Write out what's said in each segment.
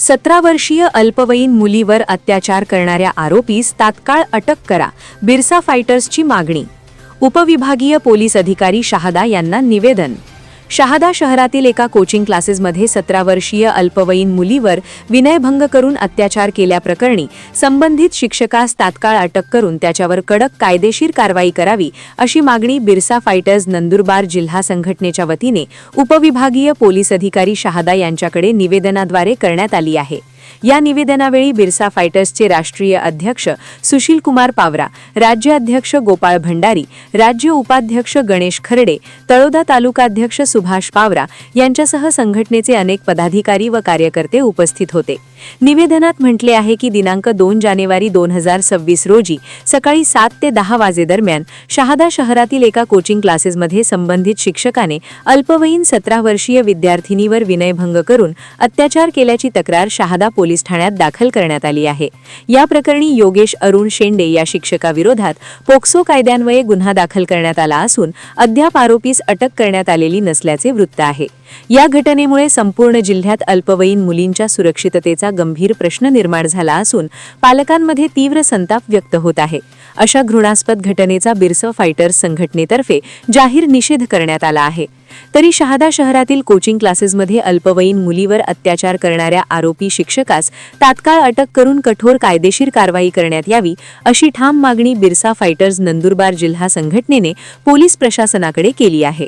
सतरा वर्षीय अल्पवयीन मुलीवर अत्याचार करणाऱ्या आरोपीस तात्काळ अटक करा बिरसा फायटर्सची मागणी. उपविभागीय पोलीस अधिकारी शहादा यांना निवेदन. शहादा शहरातील एका कोचिंग क्लासेसमध्ये सतरा वर्षीय अल्पवयीन मुलीवर विनयभंग करून अत्याचार केल्याप्रकरणी संबंधित शिक्षकास तात्काळ अटक करून त्याच्यावर कडक कायदेशीर कारवाई करावी अशी मागणी बिरसा फायटर्स नंदुरबार जिल्हा संघटनेच्या वतीने उपविभागीय पोलीस अधिकारी शहादा यांच्याकडे निवेदनाद्वारे करण्यात आली आहे. या निवेदनावेळी बिरसा फायटर्सचे राष्ट्रीय अध्यक्ष सुशील कुमार पावरा राज्य अध्यक्ष गोपाळ भंडारी राज्य उपाध्यक्ष गणेश खरडे तळोदा तालुकाध्यक्ष सुभाष पावरा यांच्यासह संघटनेचे अनेक पदाधिकारी व कार्यकर्ते उपस्थित होते. निवेदनात म्हटले आहे की दिनांक दोन जानेवारी दोन हजार सव्वीस रोजी सकाळी सात ते दहा वाजेदरम्यान शहादा शहरातील एका कोचिंग क्लासेसमध्ये संबंधित शिक्षकाने अल्पवयीन सतरा वर्षीय विद्यार्थिनीवर विनयभंग करून अत्याचार केल्याची तक्रार शहादा पोलीस ठाण्यात दाखल करण्यात आली आहे. या प्रकरणी योगेश अरुण शेंडे या शिक्षकाविरोधात पोक्सो कायद्यान्वये गुन्हा दाखल करण्यात आला असून अद्याप आरोपीस अटक करण्यात आलेली नसल्याचे वृत्त आहे. या घटनेमुळे संपूर्ण जिल्ह्यात अल्पवयीन मुलींच्या सुरक्षिततेचा गंभीर प्रश्न निर्माण झाला असून पालकांमध्ये तीव्र संताप व्यक्त होत आहे. अशा घृणास्पद घटनेचा बिरस फायटर्स संघटनेतर्फे जाहीर निषेध करण्यात आला आहे. तरी शहादा शहरातील कोचिंग क्लासेसमध्ये अल्पवयीन मुलीवर अत्याचार करणाऱ्या आरोपी शिक्षकास तात्काळ अटक करून कठोर कायदेशीर कारवाई करण्यात यावी अशी ठाम मागणी बिरसा फायटर्स नंदुरबार जिल्हा संघटनेने पोलीस प्रशासनाकडे केली आहे.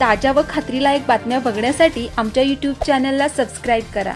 ताज्या व खात्रीलायक बातम्या बघण्यासाठी आमच्या यूट्यूब चॅनलला सबस्क्राईब करा.